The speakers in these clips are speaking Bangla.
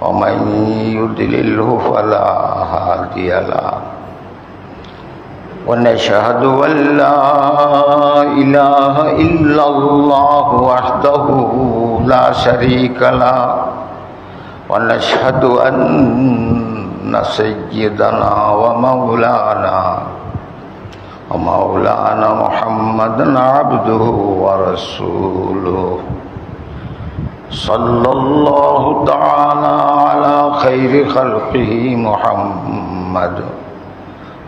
ومن يضلله فلا هادي له ونشهد أن لا إله إلا الله وحده لا شريك له ونشهد أن سيدنا ومولانا ومولانا محمدا عبده ورسوله صلى الله تعالى على خير خلقه محمد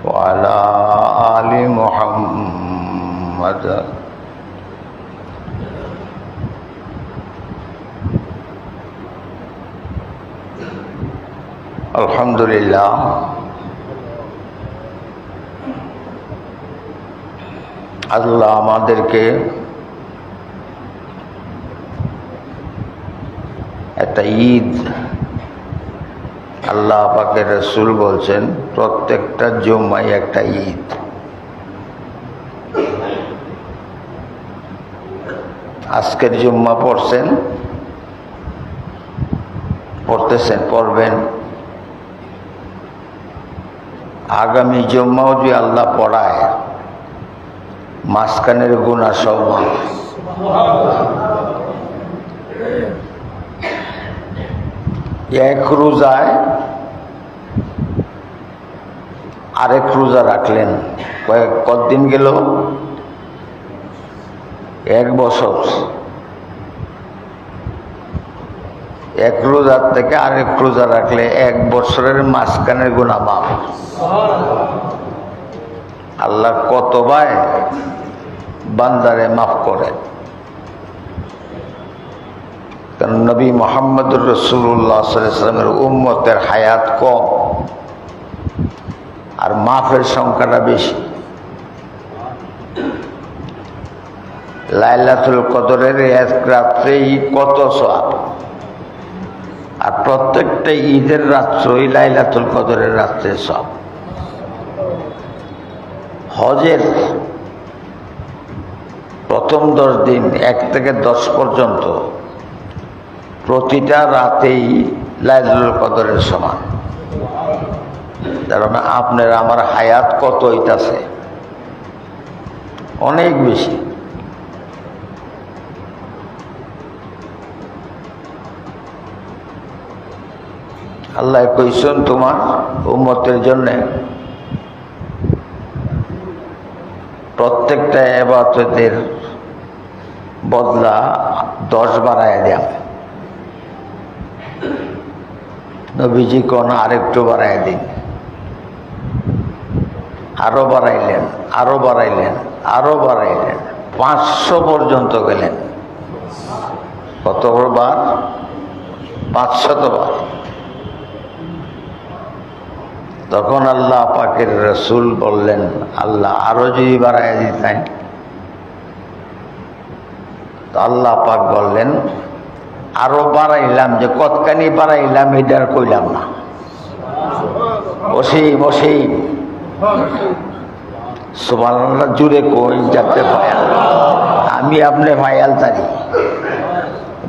وعلى آل محمد الحمد لله আল্লাহ আমাদেরকে একটা ঈদ আল্লাহ পাকের রসুল বলছেন, প্রত্যেকটা জুম্মাই একটা ঈদ। আজকের জুম্মা পড়ছেন, পড়তেছেন, পড়বেন। আগামী জুম্মাও যদি আল্লাহ পড়ায়, মাঝখানের গুণা সব এক রোজায় আরেক রোজা রাখলেন। কয়েক কদিন গেল? এক বছর। এক রোজার থেকে আরেক রোজা রাখলে এক বছরের মাঝখানের গুণা আল্লাহ কতবার বান্দারে মাফ করেন কারণ নবী মোহাম্মদুর রসুল্লাহ সাল্লামের উম্মতের হায়াত কম আর মাফের সংখ্যাটা বেশি। লাইলাতুল কদরের এক রাত্রেই কত সব আর প্রত্যেকটা ঈদের রাত্রই লাইলাতুল কদরের রাত্রে সব হজের প্রথম দশ দিন এক থেকে দশ পর্যন্ত প্রতিটা রাতেই লাইলুল কদরের সমান। কারণ আপনার আমার হায়াত কত হইতাছে? অনেক বেশি। আল্লাহ কইসন তোমার উম্মতের জন্যে প্রত্যেকটা এবাদতের বদলা দশ বাড়ায় দেয়। নবীজি কোন আরেকটু বাড়াই দিন। আরও বাড়াইলেন আরও বাড়াইলেন আরও বাড়াইলেন, পাঁচশো পর্যন্ত গেলেন। কত বার পাঁচশত বার। তখন আল্লাহ পাকের রসুল বললেন, আল্লাহ আরও যদি বাড়াই দিতেন। আল্লাহ পাক বললেন আরও বাড়াইলাম যে কতখানি বাড়াইলাম এটার কইলাম না। অসীম অসীম। সুবাহ জুড়ে কই যাতে আমি আপনি ভায়াল তারি।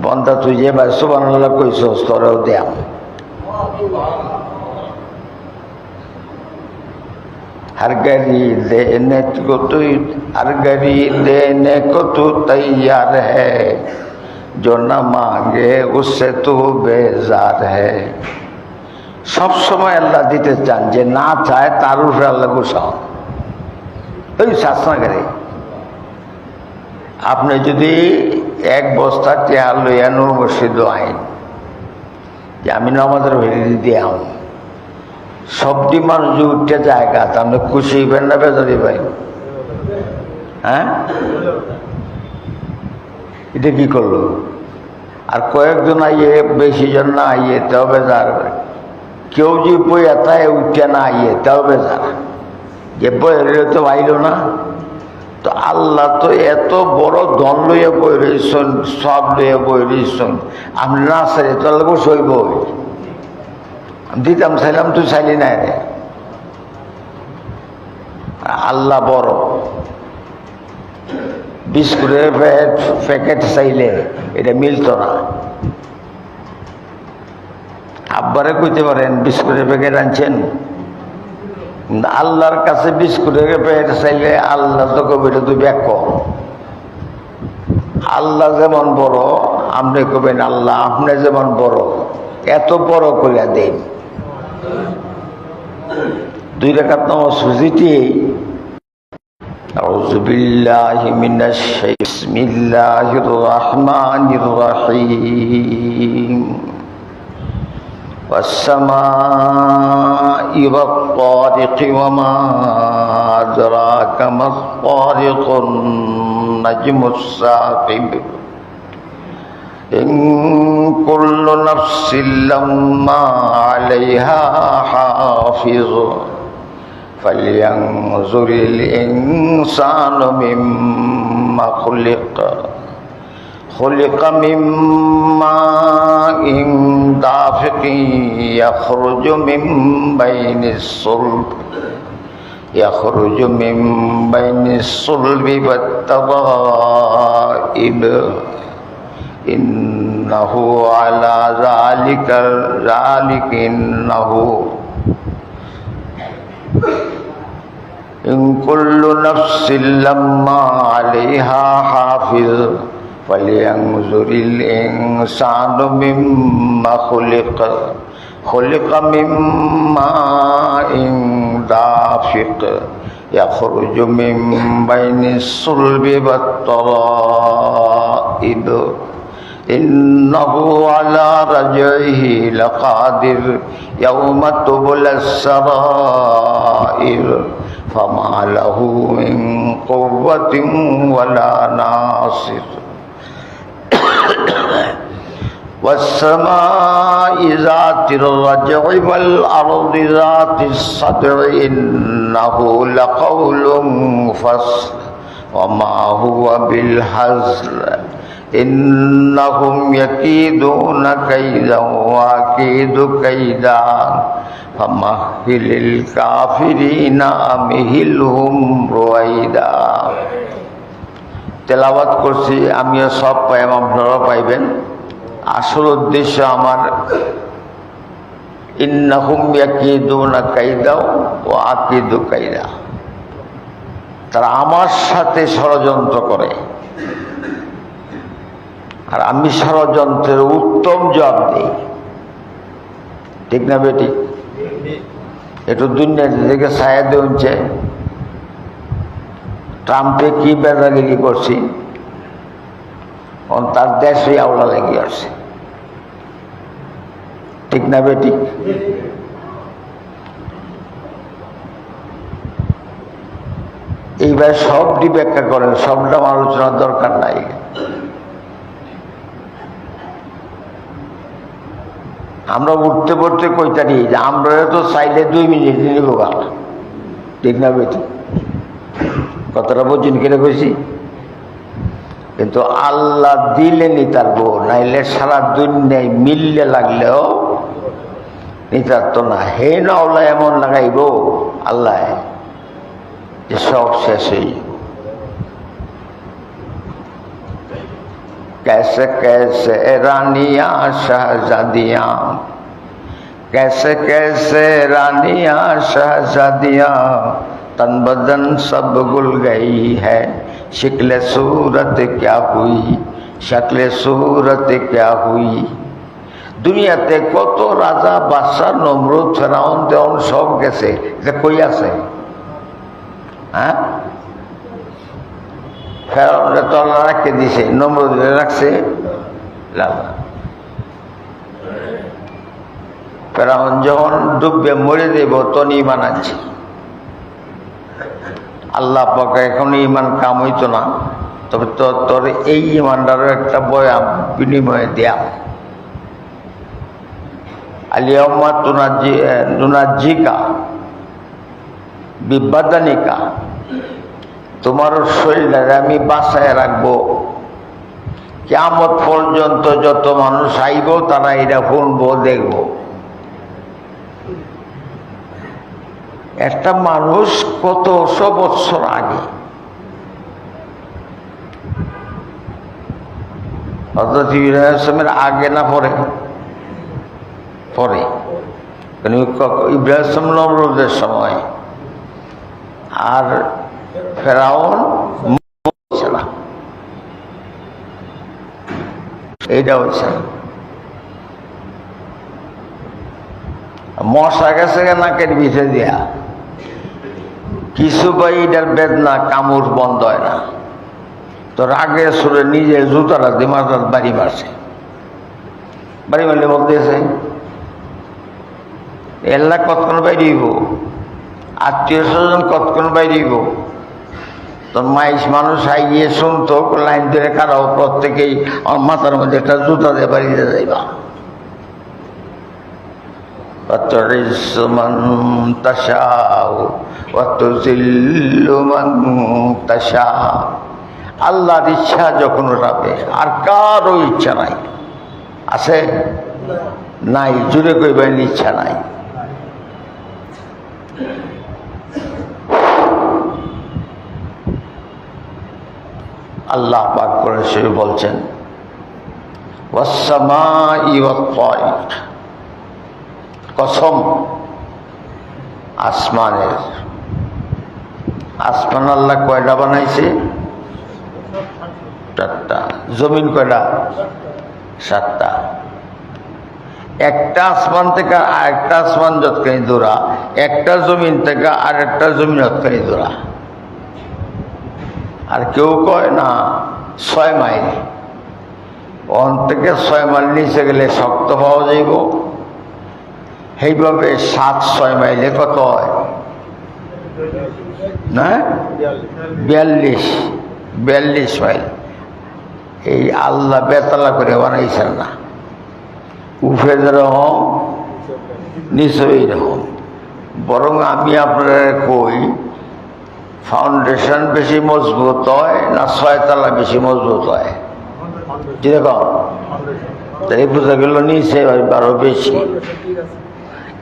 বন্ধা তুই যে ভাই সুবাহ কইস তোরেও দেয়াম। ہر گری دینے کو تو ہر گری دینے کو تو تیار जो न मांगे उससे तू बेजार है সব সময় আল্লাহ দিতে চান যে না চায় তার উপরে আল্লাহ গোসাও ওই শাসনাগারে আপনি যদি এক বস্তা টেয়ার লইয়া নূর মসজিদ আইন যে আমি নামাজের ভেড়ি দিয়ে আম সবটি মানুষ যে উঠতে জায়গা আপনি খুশি হইবেন না বেজারি ভাই হ্যাঁ এটা কি করল? আর কয়েকজন আইয়ে বেশি জন না আইয়ে তবে যার কেউ যে বই এতায় উঠে না আইয়ে, তাও বেজার। যে বই তো আইল না। তো আল্লাহ তো এত বড় দল লইয়া বই রয়েছেন সব লইয়া বই রয়েছেন আমি না চাই তো আল্লাহ সই বই দিতাম, চাইলাম, তুই চাইলি নাই রে। আল্লাহ বড়। বিস্কুটের প্যাকেট চাইলে এটা মিলত না। আব্বারে কইতে পারেন, বিস্কুটের প্যাকেট আনছেন? আল্লাহর কাছে বিস্কুটের প্যাকেট চাইলে আল্লাহ তো কবিটা তুই ব্যাক আল্লাহ যেমন বড়, আপনি কবেন আল্লাহ, আপনি যেমন বড়, এত বড় করিয়া দেন। দুই রেখাত সুজিটি أعوذ بالله من الشيطان. بسم الله الرحمن الرحيم. والسماء والطارق وما أدراك ما الطارق النجم الثاقب. إن كل نفس لما عليها حافظ. فلينظر الإنسان مما خلق خلق من ماء دافق يخرج من بين الصلب يخرج من بين الصلب والترائب إنه على ذلك ذلك إنه إن كل نفس لما عليها حافظ فلينظر الإنسان مما خلق خلق من ماء دافق يخرج من بين الصلب والترائب إنه على رجعه لقادر يوم تبلى السرائر. فما له من قوة ولا ناصر. والسماء ذات الرجع والأرض ذات الصدع إنه لقول فصل وما هو بالحزل إنهم يكيدون كيدا وأكيد كيدا فمهل الكافرين أمهلهم رويدا তেলাওয়াত করছি আমিও সব পাইম আপনারাও পাইবেন আসল উদ্দেশ্য আমার ইন্নাহুম ইয়াকিদুনা কাইদা ও আকিদু কাইদা তারা আমার সাথে ষড়যন্ত্র করে আর আমি ষড়যন্ত্রের উত্তম জবাব দিই। ঠিক না বেটি? একটু দুনিয়া থেকে ছায়া দেউছে ট্রাম্পে কি বেদাগিরি করছি? তার দেশে আওলা লেগে আসছে। ঠিক না বেটি? এইবার সবটি ব্যাখ্যা করেন, সবটা আলোচনার দরকার নাই। আমরা উঠতে পড়তে কইতারি যে আমরা তো চাইলে দুই মিনিট নিব ঠিক না বেটি? কতটা বোঝেন কেটে কইছি? কিন্তু আল্লাহ দিলে নিতার বউ, নাইলে সারা দুনিয়ায় মিললে লাগলেও নিতার তো না। হে না এমন লাগাইব, আল্লাহ, যে সব শেষ হয়ে कैसे कैसे रानियां शहजादियां कैसे कैसे रानियां शहजादियां तन बदन सब गुल गई है शिकल सूरत क्या हुई शक्ल सूरत क्या हुई দুনিয়াতে কত রাজা বাদশাহ নমরুদ ফেরাউন তেমন সব গেছে এটা কই আছে হ্যাঁ ফেরাউনরে তো আল্লাহ রাখতে দিছে নমরুদে রাখছে। লালা ফেরাউন যখন ডুববে মরে দেব তখন ইমান আনছে। আল্লাহ পাকে এখন ইমান কাম হইতো না। তবে তোর এই ইমানটারও একটা বয়াম, বিনিময়ে দেয়া। আলিয়াম্মা তুনাজি নুনাজিকা বিবাদানিকা তোমার শরীরে আমি বাসায় রাখব। কেমত পর্যন্ত যত মানুষ আইব, তারা এটা শুনব, দেখব। একটা মানুষ কত কতশো বৎসর আগে? অর্থাৎ ইব্রাহিমের আগে না পরে? পরে। ইব্রাহিম নমরুদের সময়। আর ফেরাউন না এইটা হচ্ছে। মশা গেছে নাকের ভিতরে দিয়া। কিছু বা এটার বেদনা, কামড় বন্ধ হয় না। তো রাগে সুরে নিজে জুতারা দিমাটার বাড়ি মারছে। বাড়ি মারলে বলতেছে, এল্লা কতক্ষণ বাইরিব আত্মীয় স্বজন কতক্ষণ বাইরিব তো মাইস মানুষ আইয়ে শুনতো লাইন ধরে কারাও প্রত্যেকেই আমার মাথার মধ্যে একটা জুতা দিয়ে বাড়িতে যাইবা وتعز من تشاء وتذل من تشاء আল্লাহর ইচ্ছা যখন রাবে আর কারও ইচ্ছা নাই আছে নাই জুড়ে কইবেন ইচ্ছা নাই আল্লাহ পাক করে সে বলছেন কসম আসমানের। আসমান আল্লাহ কয়টা বানাইছে? চারটা। জমিন কয়টা? সাতটা। একটা আসমান থেকে আরেকটা আসমান যতখানি দূরা, একটা জমিন থেকে আর একটা জমিন যতখানি দূরা। আর কেউ কয়, না, ছয় মাইল। ওখান থেকে ছয় মাইল নিচে গেলে শক্ত পাওয়া যাইব। সেইভাবে সাত, ছয় মাইলে কত হয়? না? বিয়াল্লিশ। বিয়াল্লিশ মাইল। এই আল্লাহ বেতলা করে বানাইছেন না। উফে যেরকম নিচে এইরকম বরং আমি আপনার কই ফাউন্ডেশন বেশি মজবুত হয় না ছয়তলা বেশি মজবুত হয়? কীরকম? তাই বোঝা গেল নিচে আরও বেশি।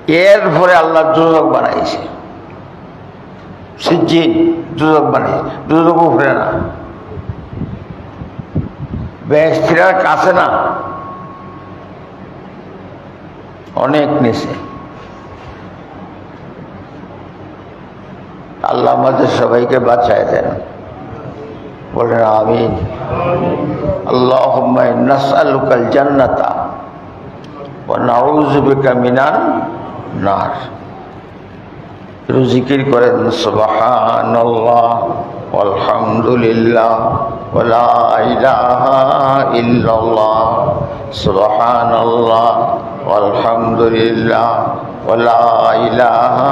এরপরে আল্লাহ দুজক বানাইছে। সিজিন দুজক বানাইছে। দুজক উপরে না। বেস্তিরার কাছে না। অনেক নিচে। আল্লাহ আমাদের সবাইকে বাঁচায় দেন। বলেন, আমিন। আল্লাহ নাসালুকাল জান্নাতা ও নাউজুবিকা মিনান নার। জিকির করেন, সুবহানাল্লাহ আলহামদুলিল্লাহ ওয়ালা ইলাহা ইল্লাল্লাহ আলহামদুলিল্লাহ ওয়ালা ইলাহা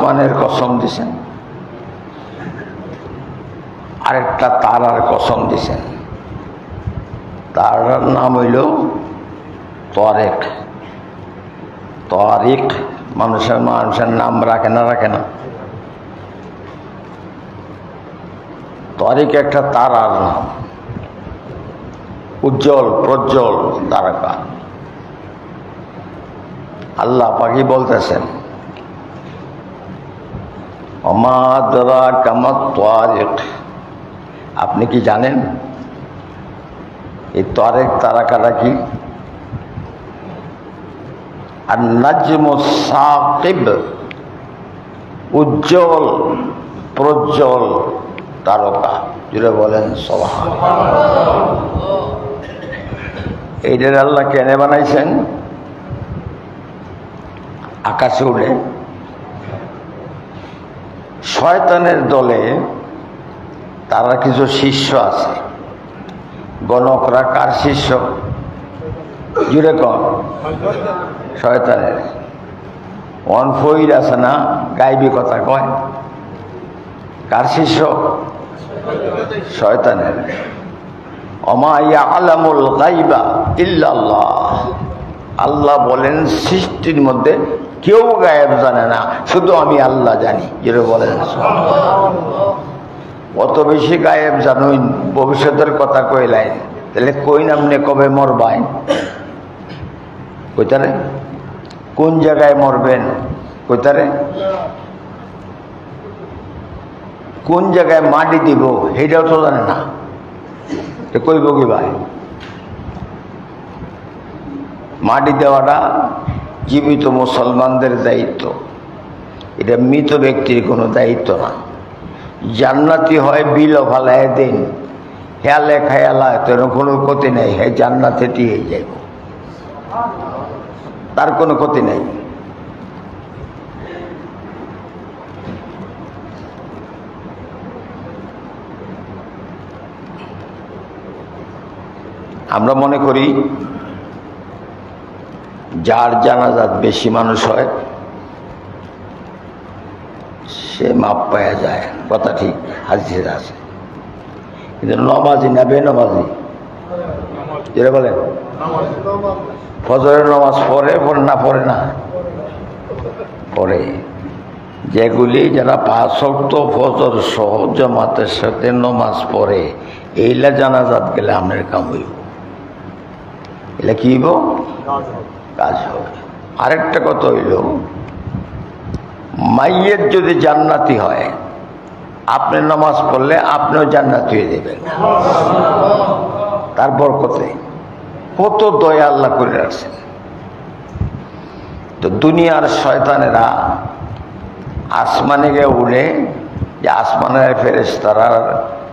আসমানের কসম দিছেন। আরেকটা তারার কসম দিছেন। তারার নাম হইল তরেক তরিক মানুষের মানুষের নাম রাখে না রাখে না। তরিক একটা তারার নাম। উজ্জ্বল, প্রজ্জ্বল তারকা। আল্লাহ পাখি বলতেছেন আপনি কি জানেন? এই তরেক তারাকাটা কি? আর নাজম সাকিব উজ্জ্বল প্রজ্জ্বল তারকা। জুড়ে বলেন সবাই এইটার আল্লাহ কেনে বানাইছেন? আকাশে উড়ে শয়তানের দলে তারা কিছু শিষ্য আছে। গণকরা কার শিষ্য? জুড়ে কন। শয়তানের। অন ফইর আছে না? গাইবি কথা কয়। কার শিষ্য? শয়তানের। অমা আলামুল গাইবা ইল্লাল্লাহ। আল্লাহ বলেন সৃষ্টির মধ্যে কেউ গায়েব জানে না, শুধু আমি আল্লাহ জানি যেটা বলেন অত বেশি গায়েব জানুই ভবিষ্যতের কথা কইলাইন তাহলে কই নামনে কবে মরবাই? কইতারে কোন জায়গায় মরবেন? কইতারে কোন জায়গায় মাটি দিব সেটাও তো জানে না। কইব কি ভাই? মাটি দেওয়াটা জীবিত মুসলমানদের দায়িত্ব। এটা মৃত ব্যক্তির কোনো দায়িত্ব না। জান্নাতি হয় বিল ফালায় দিন। হেয়ালে খেয়ালা তোর কোনো ক্ষতি নেই। হে জান্নাতে দিয়ে যাইব। তার কোনো ক্ষতি নেই। আমরা মনে করি যার জানাজাত বেশি মানুষ হয়, সে মাপ পাওয়া যায়। কথা ঠিক হাজির আছে। কিন্তু নমাজি না বেনমাজি? যেটা বলেন। ফজরের নমাজ পড়ে পড়ে না পড়ে না? পড়ে। যেগুলি যারা পাঁচ শক্ত ফজর সহ জমাতের সাথে নমাজ পড়ে, এইলা জানাজাত গেলে আপনার কাম হইব। এলা কি হইব? কাজ হবে। আরেকটা কথা হইল, মাইয়ের যদি জান্নাতি হয়, আপনি নামাজ পড়লে আপনিও জান্নাতি হয়ে দেবেন তারপর কোথায় কত দয়া আল্লাহ করে রাখছেন। তো দুনিয়ার শয়তানেরা আসমানে গিয়ে উড়ে, যে আসমানের ফেরেস তারা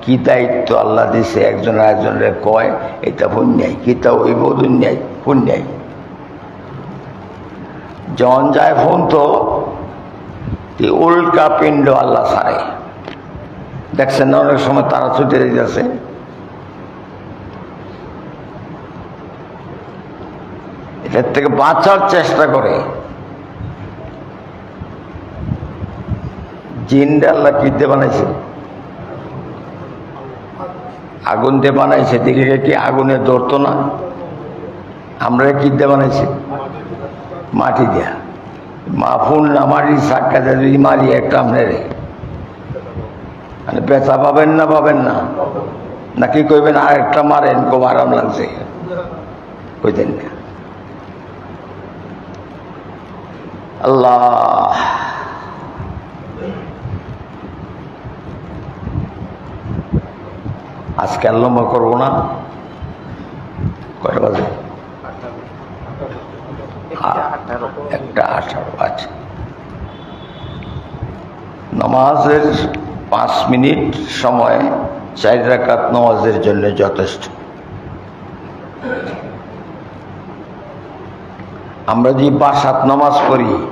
কি দায়িত্ব আল্লাহ দিছে, একজন একজনের কয়, এটা পুণ্যাই কিতা হইব দুনিয়ায় পুণ্যাই জন যায় ফোন তো, এই উল্কা পিণ্ড আল্লাহ সারে দেখছেন না, অনেক সময় তারা ছুটে দিতেছে এটার থেকে বাঁচার চেষ্টা করে। জিনটা আল্লাহ কিনতে বানাইছে? আগুন দিয়ে বানাইছে। দিকে কি আগুনে ধরতো না? আমরা কিনতে বানাইছি? মাটি দেয়া। মাফুন না মারি সাক্ষা যদি মারি একটা আপনার। মানে পেঁচা পাবেন না পাবেন না? নাকি কইবেন আর একটা মারেন, খুব আরাম লাগছে। কইতেন না। আল্লাহ। আজকে আর করব না কয়টা বাজে একটা আঠারো আচ্ছা নামাজের পাঁচ মিনিট সময় চার রাকাত নামাজের জন্য যথেষ্ট। আমরা যে বাসাত নামাজ পড়ি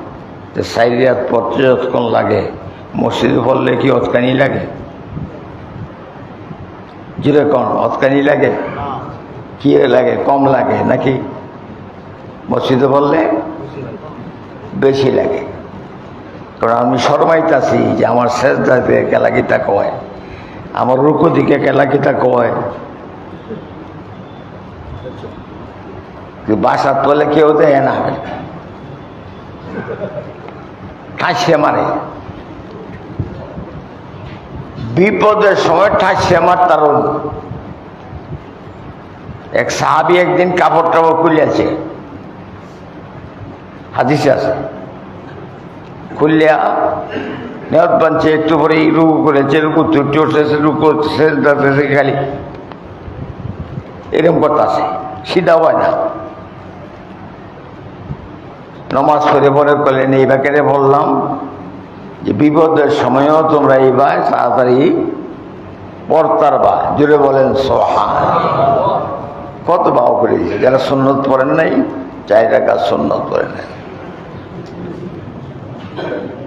যে সাইরিয়াত পড়তে যতক্ষণ লাগে, মসজিদে পড়লে কি অতকানি লাগে? যেরকম অতকানি লাগে? কি লাগে? কম লাগে নাকি? মসজিদে বললে বেশি লাগে। কারণ আমি শর্মাইতাছি যে আমার শেষ দাঁড়িয়ে কেলাকিটা কয়, আমার রুকু দিকে কেলাকিটা কয় বাসাত বলে কেউ দেয় না। ঠাসিয়ে মারে। বিপদের সময় ঠাসিয়ে মার তার এক সাহাবি একদিন কাপড় টাপড় খুলিয়াছে। হাদিসে আছে। খুললিয়া। নেওয়ার পাঞ্চে একটু পরে রুকু করেছে, রুকু তুটি উঠতেছে রুকু শেষ খালি। এরকম কথা আছে সিধা হয় না। নমাজ পড়ে পরে করলেন এই বাকেরে বললাম যে বিপদের সময়ও তোমরা এইবার তাড়াতাড়ি পড়তার বা জুড়ে বলেন সোহান কত বাবা করে যারা সুন্নত পড়েন নাই, চার টাকা সুন্নত পড়ে নাই। Thank you.